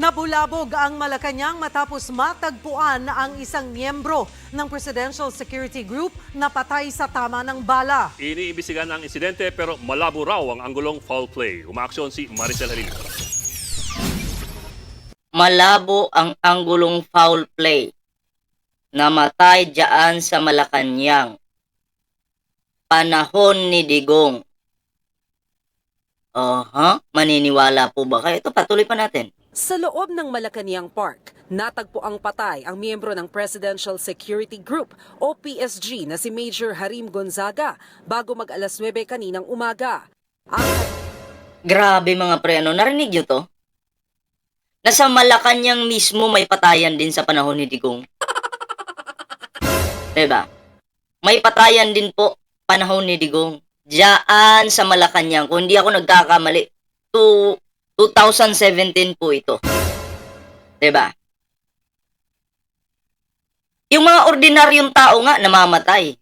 Nabulabog ang Malacanang matapos matagpuan na ang isang miyembro ng Presidential Security Group na patay sa tama ng bala. Iniimbisigan ang insidente pero malabo raw ang anggulong foul play. Umaaksyon si Maricel Halili. malabo ang anggulong foul play. Namatay dyan sa Malacanang. Panahon ni Digong. Aha, maniniwala po ba kayo? Ito, patuloy pa natin. Sa loob ng Malacanang Park, natagpo ang patay ang miyembro ng Presidential Security Group o PSG na si Major Harim Gonzaga bago mag alas 9 kaninang umaga. Ang Grabe mga pre, ano, narinig nyo to? Nasa Malacanang mismo may patayan din sa panahon ni Digong. Diba? May patayan din po panahon ni Digong. Diyan sa Malacanang, kung hindi ako nagkakamali, to 2017 po ito. Diba? Yung mga ordinaryong tao nga namamatay.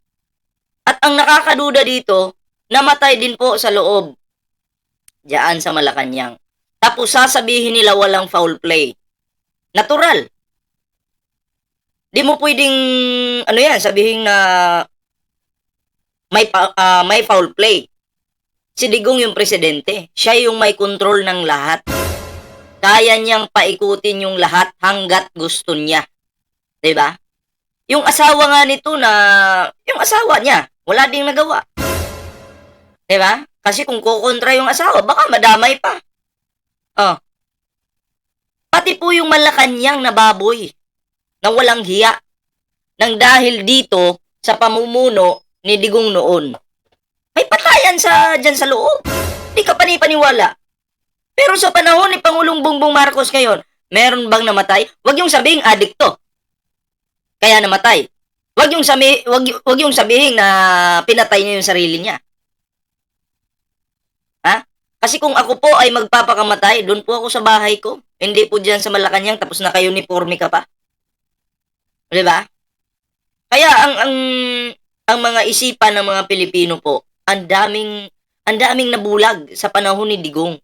At ang nakakaduda dito, namatay din po sa loob Diyan sa Malacanang. Tapos sasabihin nila walang foul play. Natural. Di mo pwedeng, ano yan, sabihin na may, ah, may foul play. Si Digong yung presidente. Siya yung may control ng lahat. Kaya niyang paikutin yung lahat hanggat gusto niya. ba? Yung asawa nga nito na, yung asawa niya, wala ding nagawa. ba? Kasi kung kukontra yung asawa, baka madamay pa. Oh. Pati po yung Malacanang na baboy na walang hiya nang dahil dito sa pamumuno ni Digong noon. Patayan sa dyan sa loob. Di ka panipaniwala. Pero sa panahon ni Pangulong Bongbong Marcos ngayon, meron bang namatay? Huwag yung sabihing adikto. Kaya namatay. Huwag yung, sabi, wag, wag yung sabihin na pinatay niya yung sarili niya. Ha? Kasi kung ako po ay magpapakamatay, doon po ako sa bahay ko. Hindi po diyan sa Malacanang tapos naka-uniforme ka pa. 'Di ba? Kaya ang ang ang mga isipan ng mga Pilipino po, ang daming ang daming nabulag sa panahon ni Digong.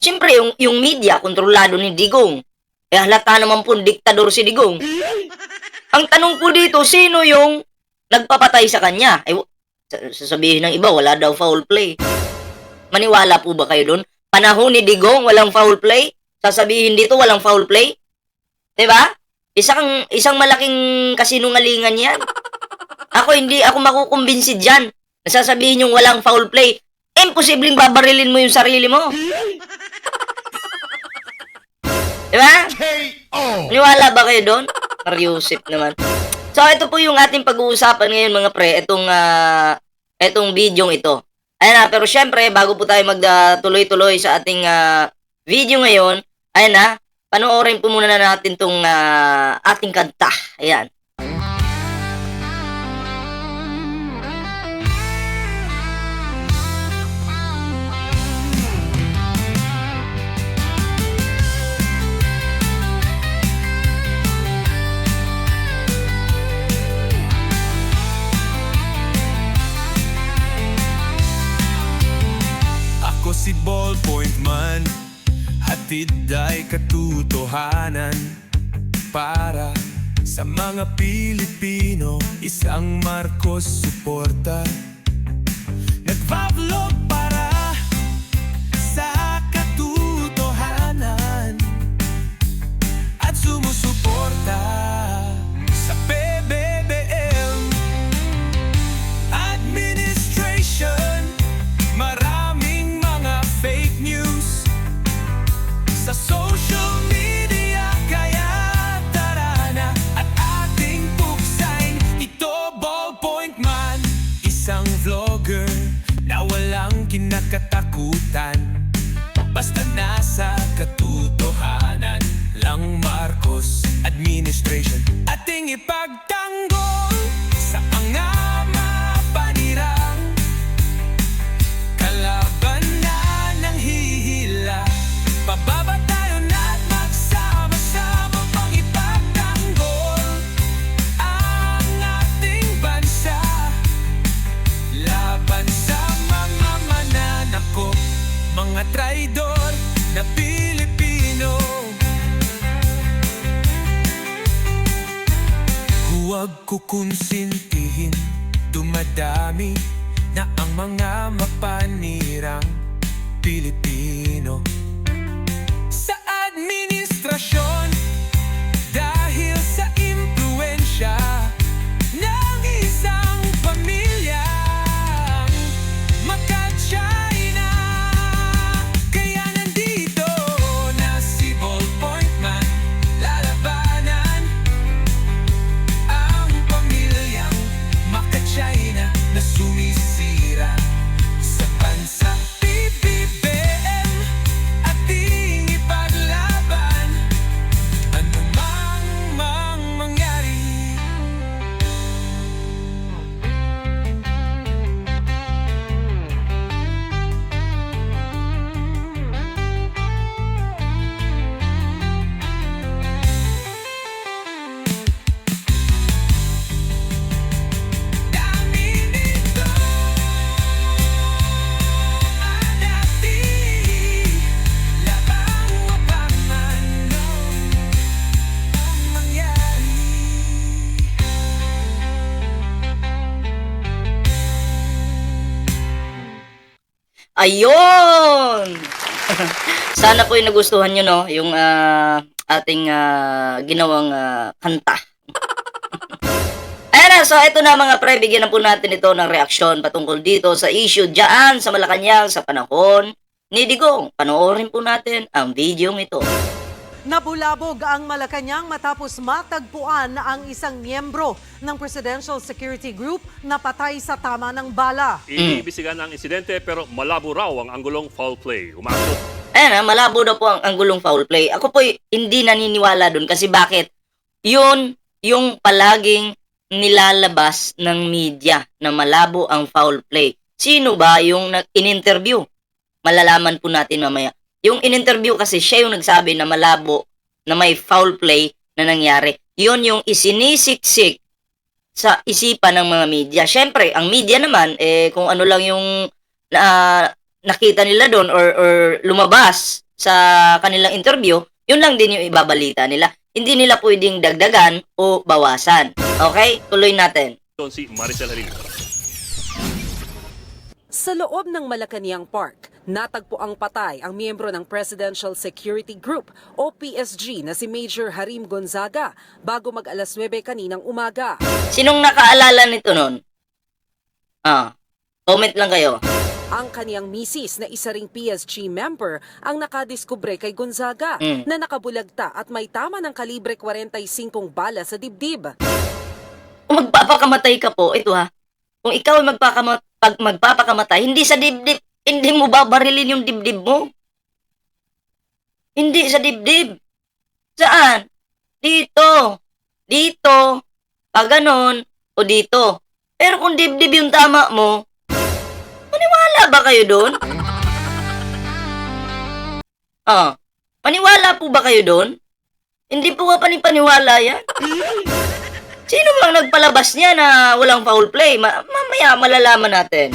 Siyempre, yung, yung media, kontrolado ni Digong. Eh, halata naman po, diktador si Digong. Ang tanong po dito, sino yung nagpapatay sa kanya? Eh, sasabihin ng iba, wala daw foul play. Maniwala po ba kayo doon? Panahon ni Digong, walang foul play? Sasabihin dito, walang foul play? ba? Isang, isang malaking kasinungalingan yan. Ako hindi ako makukumbinsi dyan. Nasasabihin yung walang foul play. Imposibleng babarilin mo yung sarili mo. Di ba? Niwala ba kayo doon? Mariusip naman. So, ito po yung ating pag-uusapan ngayon mga pre. Itong, ah, itong video ito. Ayan na, pero syempre, bago po tayo magtuloy-tuloy sa ating ah, video ngayon, ayan na, panoorin po muna na natin tong ah, ating kanta. Ayan. Katotohanan Para sa mga Pilipino Isang Marcos suporta walang Pilipino Ayun! Sana po yung nagustuhan nyo, no? Yung ah, ating ah, ginawang ah, kanta. Ayan na, so ito na mga pre, bigyan na po natin ito ng reaksyon patungkol dito sa issue dyan sa Malacanang sa panahon ni Digong. Panoorin po natin ang video ito. Nabulabog ang Malacanang matapos matagpuan na ang isang miyembro ng Presidential Security Group na patay sa tama ng bala. Iniimbisigan ang insidente pero malabo raw ang anggulong foul play. Umaaksyon Ayan na, malabo daw po ang anggulong foul play. Ako po hindi naniniwala dun kasi bakit? Yun yung palaging nilalabas ng media na malabo ang foul play. Sino ba yung nag- in-interview? Malalaman po natin mamaya. Yung in-interview kasi siya yung nagsabi na malabo na may foul play na nangyari. Yun yung isinisiksik sa isipan ng mga media. Siyempre, ang media naman, eh, kung ano lang yung na, nakita nila doon or, or lumabas sa kanilang interview, yun lang din yung ibabalita nila. Hindi nila pwedeng dagdagan o bawasan. Okay? Tuloy natin. si Maricel Halim. Sa loob ng Malacanang Park, natagpo ang patay ang miyembro ng Presidential Security Group o PSG na si Major Harim Gonzaga bago mag alas 9 kaninang umaga. Sinong nakaalala nito nun? Ah, comment lang kayo. Ang kaniyang misis na isa ring PSG member ang nakadiskubre kay Gonzaga Mm. na nakabulagta at may tama ng kalibre 45 bala sa dibdib. Kung magpapakamatay ka po, ito ha, kung ikaw ay magpakama- pag magpapakamatay, hindi sa dibdib, hindi mo babarilin yung dibdib mo. Hindi sa dibdib. Saan? Dito. Dito. Pag ganon, o dito. Pero kung dibdib yung tama mo, maniwala ba kayo doon? Ah, maniwala po ba kayo doon? Hindi po ka panipaniwala yan. Sino bang nagpalabas niya na walang foul play? Ma- mamaya malalaman natin.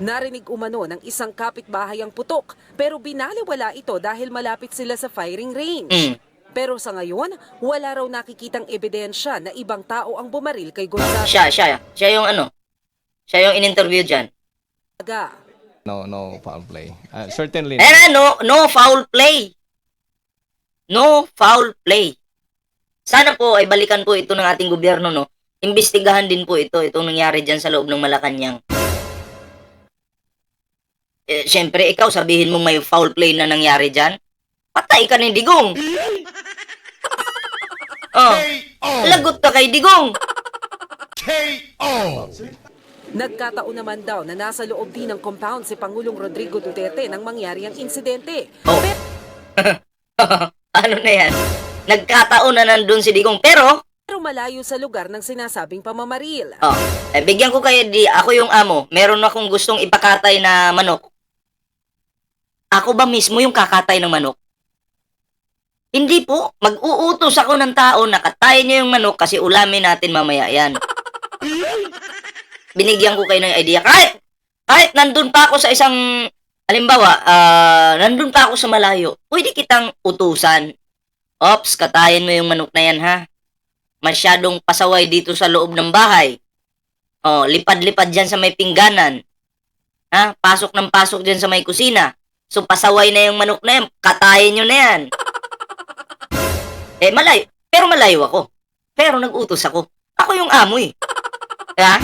Narinig umano ng isang kapitbahay ang putok pero binaliwala ito dahil malapit sila sa firing range. Mm. Pero sa ngayon, wala raw nakikitang ebidensya na ibang tao ang bumaril kay Gonzaga. Siya, siya. Siya yung ano? Siya yung in-interview dyan. No, no foul play. Uh, certainly. Eh, no, no foul play. No foul play. Sana po ay balikan po ito ng ating gobyerno, no? Imbestigahan din po ito, itong nangyari dyan sa loob ng Malacanang. Eh, Siyempre, ikaw sabihin mo may foul play na nangyari dyan. Patay ka ni Digong. oh, lagot ka kay Digong. Nagkataon naman daw na nasa loob din ng compound si Pangulong Rodrigo Duterte nang mangyari ang insidente. Oh. ano na yan? Nagkataon na nandun si Digong. Pero, Pero malayo sa lugar ng sinasabing pamamaril. oh, eh, bigyan ko kayo di, ako yung amo. Meron akong gustong ipakatay na manok. Ako ba mismo yung kakatay ng manok? Hindi po. Mag-uutos ako ng tao na katayin niyo yung manok kasi ulamin natin mamaya yan. Binigyan ko kayo ng idea. Kahit, kahit nandun pa ako sa isang, halimbawa, ah, nandun pa ako sa malayo, pwede kitang utusan. Ops, katayin mo yung manok na yan ha. masyadong pasaway dito sa loob ng bahay. Oh, lipad-lipad dyan sa may pingganan. Ha? Pasok ng pasok dyan sa may kusina. So, pasaway na yung manok na yan. Katayin nyo na yan. Eh, malayo. Pero malayo ako. Pero nag-utos ako. Ako yung amo eh. Ha?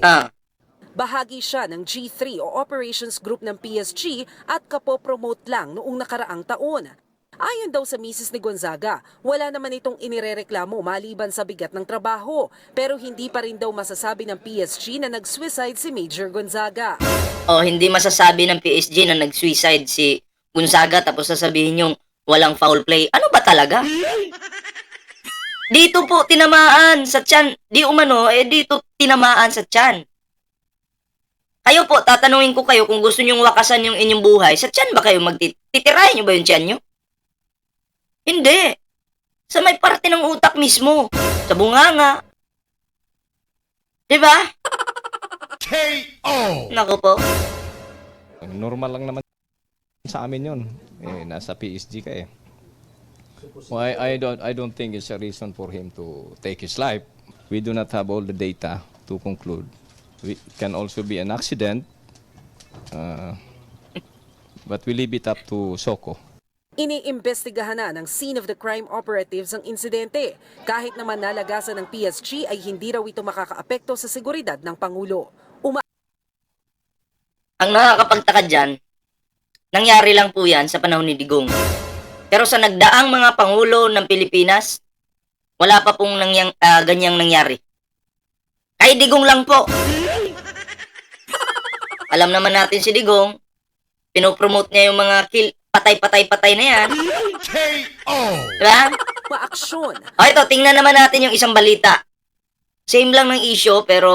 Ah. Bahagi siya ng G3 o Operations Group ng PSG at kapopromote lang noong nakaraang taon. Ayon daw sa misis ni Gonzaga, wala naman itong inirereklamo maliban sa bigat ng trabaho. Pero hindi pa rin daw masasabi ng PSG na nag-suicide si Major Gonzaga. O hindi masasabi ng PSG na nag-suicide si Gonzaga tapos sasabihin yung walang foul play. Ano ba talaga? Dito po tinamaan sa tiyan. Di umano, eh dito tinamaan sa tiyan. Kayo po, tatanungin ko kayo kung gusto nyong wakasan yung inyong buhay, sa tiyan ba kayo magtitirahin nyo ba yung tiyan nyo? Hindi. Sa may parte ng utak mismo. Sa bunganga. Diba? K.O. Nako po. Normal lang naman sa amin yun. Eh, nasa PSG ka eh. Well, I, I don't I don't think it's a reason for him to take his life. We do not have all the data to conclude. We it can also be an accident. Uh, but we leave it up to Soko. Iniimbestigahan na ng scene of the crime operatives ang insidente. Kahit naman nalagasan ng PSG ay hindi raw ito makakaapekto sa seguridad ng Pangulo. Uma Ang nakakapagtaka dyan, nangyari lang po yan sa panahon ni Digong. Pero sa nagdaang mga pangulo ng Pilipinas, wala pa pong nangyang, ah, ganyang nangyari. Kay Digong lang po. Alam naman natin si Digong, pinopromote niya yung mga kill, patay-patay-patay na yan. Diba? maaksyon O ito, tingnan naman natin yung isang balita. Same lang ng issue, pero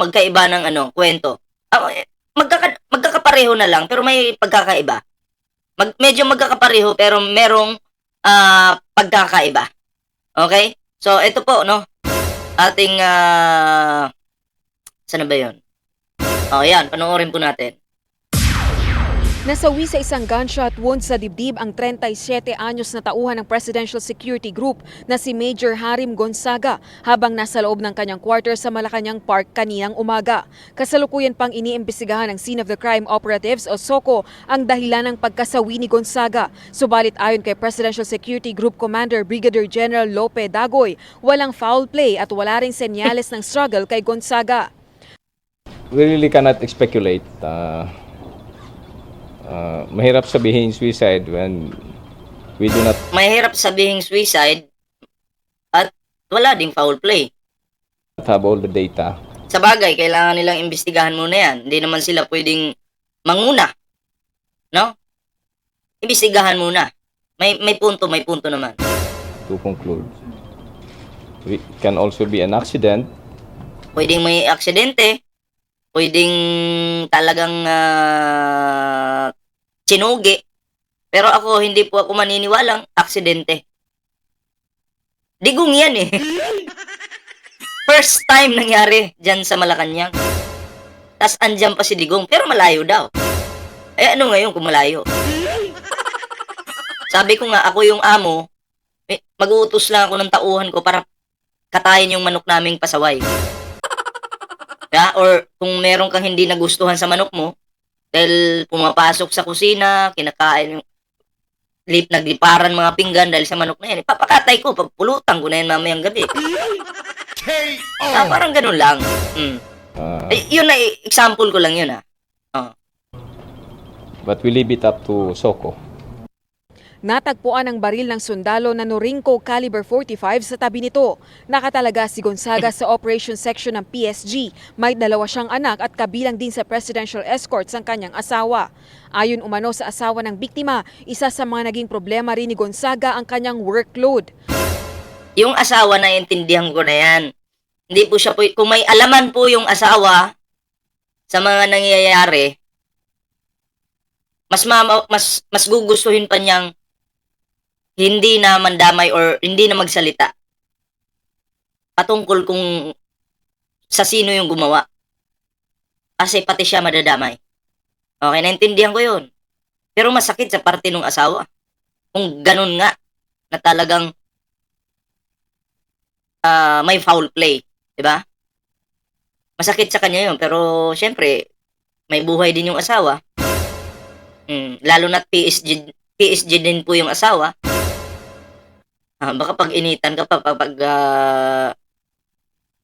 magkaiba ng ano, kwento. Ah, eh, magkaka, magkakapareho na lang, pero may pagkakaiba. Mag, medyo magkakapareho, pero merong ah, pagkakaiba. Okay? So, ito po, no? Ating, ah, saan na ba yun? O, yan, panoorin po natin. Nasawi sa isang gunshot wound sa dibdib ang 37 anyos na tauhan ng Presidential Security Group na si Major Harim Gonzaga habang nasa loob ng kanyang quarter sa Malacanang Park kaninang umaga. Kasalukuyan pang iniimbestigahan ng Scene of the Crime Operatives o SOCO ang dahilan ng pagkasawi ni Gonzaga. Subalit ayon kay Presidential Security Group Commander Brigadier General Lope Dagoy, walang foul play at wala ring senyales ng struggle kay Gonzaga. We really cannot speculate. Uh, uh, mahirap sabihin suicide when we do not Mahirap sabihing suicide at wala ding foul play. have all the data Sa bagay, kailangan nilang imbestigahan muna yan. Hindi naman sila pwedeng manguna. No? Imbestigahan muna. May may punto, may punto naman. to conclude. We can also be an accident. Pwedeng may aksidente. Pwedeng talagang ah, sinugi. Pero ako, hindi po ako maniniwalang aksidente. Digong yan eh. First time nangyari dyan sa Malacanang. Tapos andyan pa si Digong, pero malayo daw. Eh ano ngayon kung malayo? Sabi ko nga, ako yung amo, eh, mag-uutos lang ako ng tauhan ko para katayin yung manok naming pasaway. Yeah, or kung meron kang hindi nagustuhan sa manok mo, dahil pumapasok sa kusina, kinakain yung lip, nagliparan mga pinggan dahil sa manok na yan, ipapakatay ko, papulutan ko na yan mamayang gabi. Ah, parang ganun lang. Mm. Uh, Eh, yun na, example ko lang yun ah. but we leave it up to Soko. Natagpuan ang baril ng sundalo na Norinco caliber 45 sa tabi nito. Nakatalaga si Gonzaga sa operation section ng PSG. May dalawa siyang anak at kabilang din sa presidential escorts ang kanyang asawa. Ayon umano sa asawa ng biktima, isa sa mga naging problema rin ni Gonzaga ang kanyang workload. Yung asawa na intindihan ko na yan. Hindi po siya po, kung may alaman po yung asawa sa mga nangyayari, mas mama, mas mas gugustuhin pa niyang hindi na mandamay or hindi na magsalita patungkol kung sa sino yung gumawa. Kasi pati siya madadamay. Okay, naintindihan ko yun. Pero masakit sa parte ng asawa. Kung ganun nga, na talagang ah, may foul play, ba? Masakit sa kanya 'yun, pero syempre may buhay din yung asawa. Mm, lalo na't PSG PSG din po yung asawa. Ah, baka pag initan ka pa pag ah,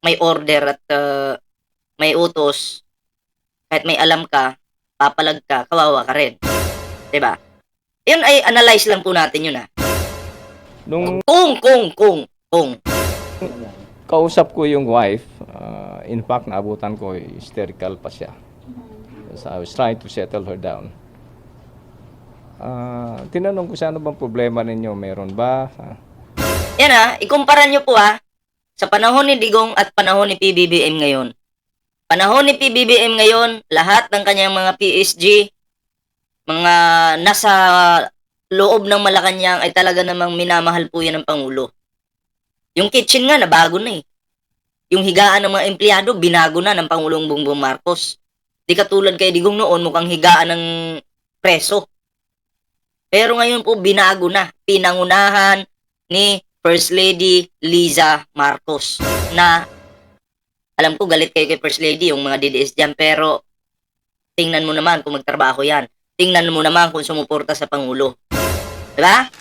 may order at ah, may utos, kahit may alam ka, papalag ka, kawawa ka rin. ba? Yun ay analyze lang po natin yun ah. Nung Kung, kung, kung, kung. kausap ko yung wife, uh, in fact, naabutan ko, hysterical pa siya. So I was trying to settle her down. Ah, tinanong ko siya, ano bang problema ninyo? Meron ba? Ah, Yan ah, ikumpara nyo po ah, sa panahon ni Digong at panahon ni PBBM ngayon. Panahon ni PBBM ngayon, lahat ng kanyang mga PSG, mga nasa loob ng Malacanang ay talaga namang minamahal po yan ng Pangulo. Yung kitchen nga, nabago na eh. Yung higaan ng mga empleyado, binago na ng Pangulong Bongbong Marcos. Di katulad kay Digong noon, mukhang higaan ng preso. Pero ngayon po, binago na. Pinangunahan ni First Lady Liza Marcos na alam ko galit kayo kay First Lady yung mga DDS dyan pero tingnan mo naman kung magtrabaho yan. Tingnan mo naman kung sumuporta sa Pangulo. Diba?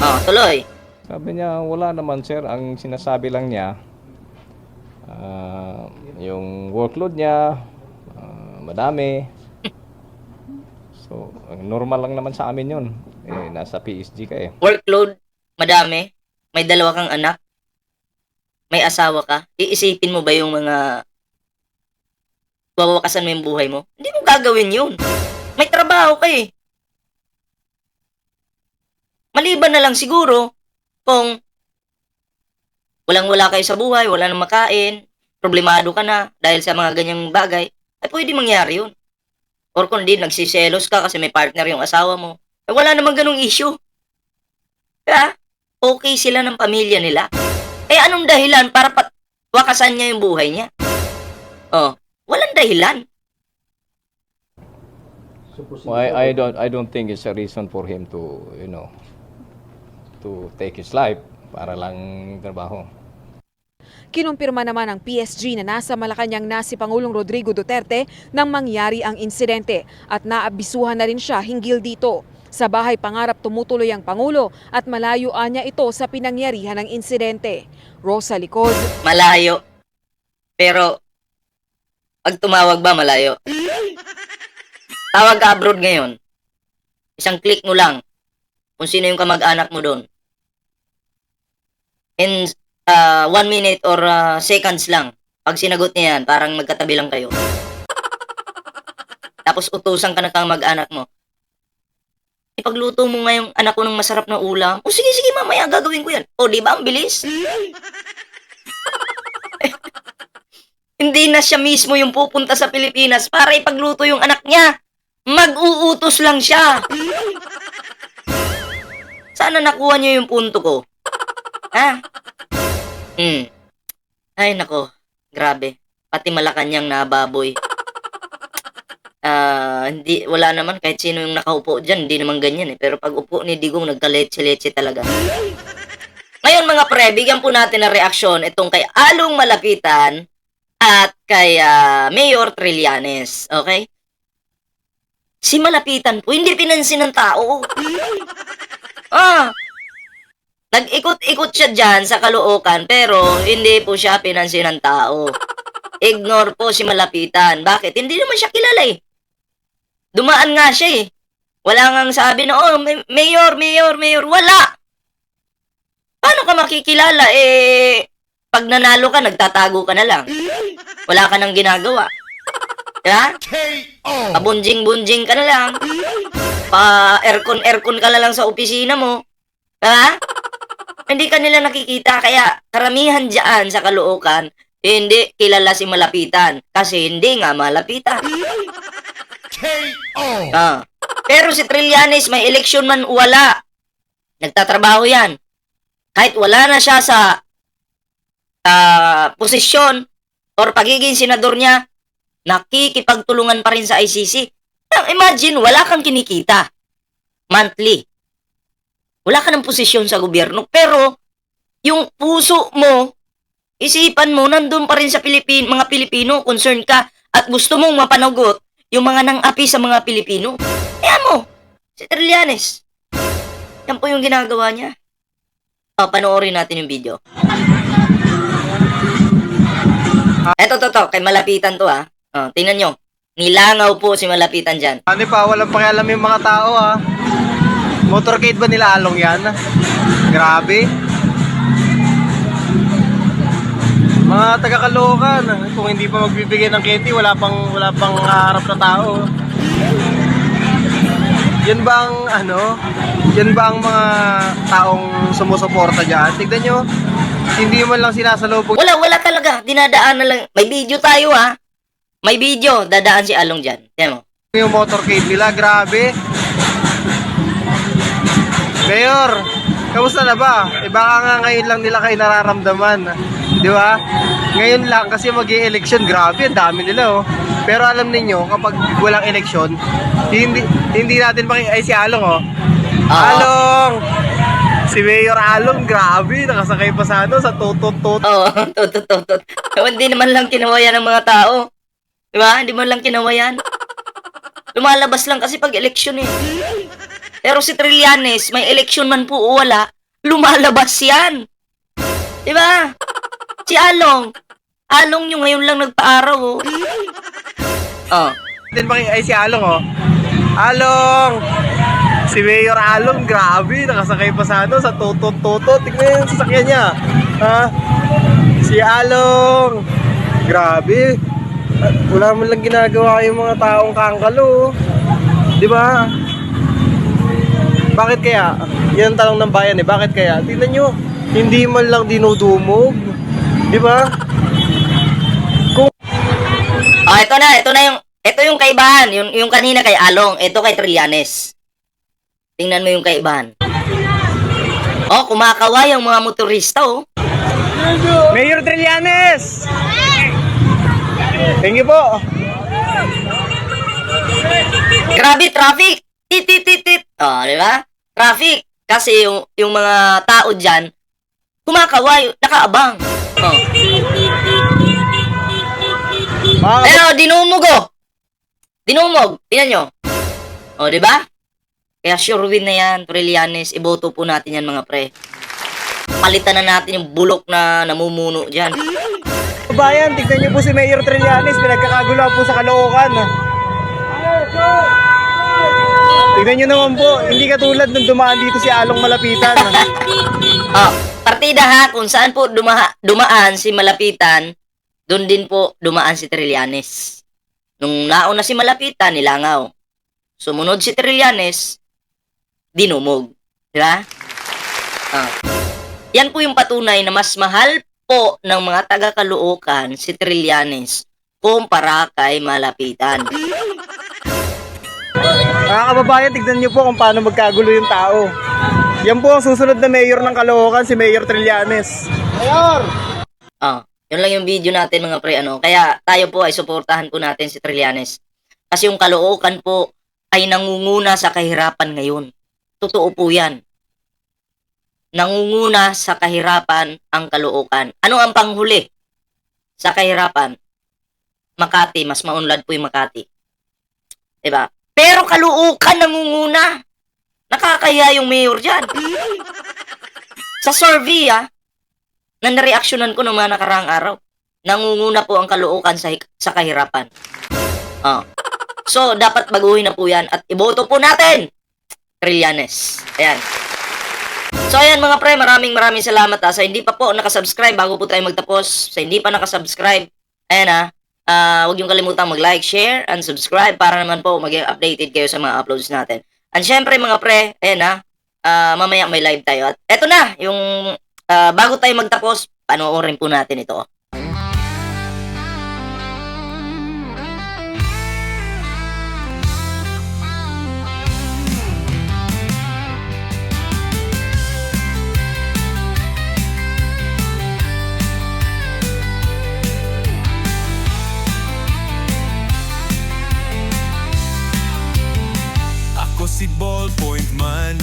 Oh, tuloy. Sabi niya, wala naman sir. Ang sinasabi lang niya, ah, yung workload niya, ah, madami. So, normal lang naman sa amin yun. Eh, nasa PSG ka eh. Workload, madami. May dalawa kang anak. May asawa ka. Iisipin mo ba yung mga wawakasan mo yung buhay mo? Hindi mo gagawin yun. May trabaho ka eh. Maliban na lang siguro kung walang-wala kayo sa buhay, wala nang makain, problemado ka na dahil sa mga ganyang bagay, ay pwede mangyari yun. Or kung di, nagsiselos ka kasi may partner yung asawa mo, ay wala namang ganong issue. Kaya, okay sila ng pamilya nila. Eh, anong dahilan para pat wakasan niya yung buhay niya? Oh, walang dahilan. Well, I, I don't I don't think it's a reason for him to, you know, to take his life para lang trabaho. Kinumpirma naman ng PSG na nasa Malacanang na si Pangulong Rodrigo Duterte nang mangyari ang insidente at naabisuhan na rin siya hinggil dito. Sa bahay pangarap tumutuloy ang Pangulo at malayuan niya ito sa pinangyarihan ng insidente. Rosa Licod, Malayo. Pero, pag tumawag ba, malayo? Tawag ka abroad ngayon. Isang click mo lang kung sino yung kamag-anak mo doon. In uh, one minute or uh, seconds lang, pag sinagot niya yan, parang magkatabi lang kayo. Tapos utusan ka na kang mag-anak mo. Ipagluto mo nga yung anak ko ng masarap na ulam. O sige, sige mamaya, gagawin ko yan. O di ba, ang bilis? Hindi na siya mismo yung pupunta sa Pilipinas para ipagluto yung anak niya. Mag-uutos lang siya. Sana nakuha niyo yung punto ko. Ha? Hmm. Ay, nako. Grabe. Pati Malacanang nababoy. Ah, hindi, wala naman kahit sino yung nakaupo dyan, hindi naman ganyan eh. Pero pag upo ni Digong, nagkaletse-letse talaga. Ngayon mga pre, bigyan po natin ng reaksyon itong kay Along Malapitan at kay ah, Mayor Trillanes. Okay? Si Malapitan po, hindi pinansin ng tao. Ah, nag-ikot-ikot siya dyan sa Caloocan pero hindi po siya pinansin ng tao. Ignore po si Malapitan. Bakit? Hindi naman siya kilala eh. Dumaan nga siya eh. Wala nga sabi na, oh, may- mayor, mayor, mayor. Wala! Paano ka makikilala? Eh, pag nanalo ka, nagtatago ka na lang. Wala ka nang ginagawa. Diba? Pabunjing-bunjing ka na lang. Pa aircon-aircon ka na lang sa opisina mo. Ha? Hindi ka nila nakikita. Kaya karamihan dyan sa Caloocan, hindi kilala si Malapitan. Kasi hindi nga malapitan. Ah. Pero si Trillanes, may eleksyon man wala. Nagtatrabaho yan. Kahit wala na siya sa ah, posisyon or pagiging senador niya, nakikipagtulungan pa rin sa ICC. Imagine, wala kang kinikita. Monthly. Wala ka ng posisyon sa gobyerno. Pero, yung puso mo, isipan mo, nandun pa rin sa Pilipin, mga Pilipino, concerned ka, at gusto mong mapanagot yung mga nang-api sa mga Pilipino. Kaya mo, si Trillanes. Yan po yung ginagawa niya. O, panoorin natin yung video. Eto, to, to, kay Malapitan to, ah. O, tingnan nyo. Nilangaw po si Malapitan dyan. Ano pa, walang pakialam yung mga tao ah. Motorcade ba nila along yan? Grabe. Mga taga-Caloocan, kung hindi pa magbibigay ng candy, wala pang wala pang harap na tao. Yan ba ang ano? Yan ba ang mga taong sumusuporta diyan? Tignan nyo, hindi man lang sinasalubong Wala, wala talaga. Dinadaan na lang. May video tayo, ha. May video. Dadaan si Along dyan. Yan mo. yung motorcade nila, grabe. Mayor, kamusta na ba? Eh baka nga ngayon lang nila kayo nararamdaman. Di ba? Ngayon lang kasi mag election grabe, ang dami nila oh. Pero alam ninyo, kapag walang eleksyon, hindi hindi natin maki ay si Along oh. Along! Si Mayor Along, grabe, nakasakay pa sa ano, sa tutot-tot. Oo, tutot, tutot. Hindi naman lang kinawayan ng mga tao. Di ba? Hindi man lang kinawayan. Lumalabas lang kasi pag eleksyon eh. Pero si Trillanes, may eleksyon man po o wala, lumalabas yan. Di ba? Si Along. Along yung ngayon lang nagpa-araw oh. Oh. Din maki ay si Along oh. Along! Si Mayor Along, grabe, nakasakay pa sa ano, sa tutot-tutot. Tingnan yung sasakyan niya. Ha? Si Along! Grabe. Ah, Wala man lang ginagawa yung mga taong kangkalo. oh. Di ba? Bakit kaya? Yan ang tanong ng bayan eh. Bakit kaya? Tingnan nyo, hindi man lang dinudumog. Di ba? Oh, ito na, ito na yung ito yung kaibahan, yung yung kanina kay Along, ito kay Trillanes. Tingnan mo yung kaibahan. Oh, kumakaway ang mga motorista oh. Mayor Trillanes! Thank you po. Grabe traffic. Tit tit tit tit. Oh, di ba? Traffic kasi yung yung mga tao diyan kumakaway, nakaabang. Oh. Mga Pero dinumog oh. Dinumog. Tingnan nyo. O, di ba? Kaya sure win na yan, Trillanes. Iboto po natin yan, mga pre. Palitan na natin yung bulok na namumuno dyan. kabayan, tignan niyo po si Mayor Trillanes, pinagkakagulo po sa Caloocan. Tignan niyo naman po, hindi katulad nung dumaan dito si Along Malapitan. Oh, partida ha, kung saan po dumaha, dumaan si Malapitan, doon din po dumaan si Trillanes. Nung nauna si Malapitan, nilangaw. Sumunod si Trillanes, dinumog. Di ba? Ah. Yan po yung patunay na mas mahal po ng mga taga-Caloocan si Trillanes kumpara kay Malapitan. Mga kababayan, tignan niyo po kung paano magkagulo yung tao. Yan po ang susunod na mayor ng Caloocan, si Mayor Trillanes. Ah, yun lang yung video natin mga pre ano. Kaya tayo po ay suportahan po natin si Trillanes. Kasi yung Caloocan po ay nangunguna sa kahirapan ngayon. Totoo po 'yan. Nangunguna sa kahirapan ang Caloocan. Ano ang panghuli sa kahirapan? Makati, mas maunlad po yung Makati. 'Di ba? Pero Caloocan nangunguna. Nakakaya yung mayor diyan. Sa survey ah, na nareaksyonan ko ng mga nakaraang araw. Nangunguna po ang kalookan sa, sa kahirapan. Oh. So, dapat baguhin na po yan at iboto po natin! Trillanes. Ayan. So, ayan mga pre, maraming maraming salamat ha. Sa hindi pa po nakasubscribe, bago po tayo magtapos, sa hindi pa nakasubscribe, ayan ha, ah, huwag yung kalimutan mag-like, share, and subscribe para naman po maging updated kayo sa mga uploads natin. And syempre mga pre, ayan ha, ah, mamaya may live tayo. At eto na, yung Ah, bago tayo magtapos, panoorin po natin ito. ballpoint man.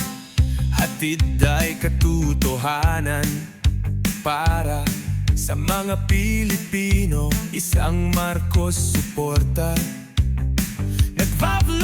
Hatid ay katutuhanan Para sa mga Pilipino. Isang Marcos suporta. Nagbablog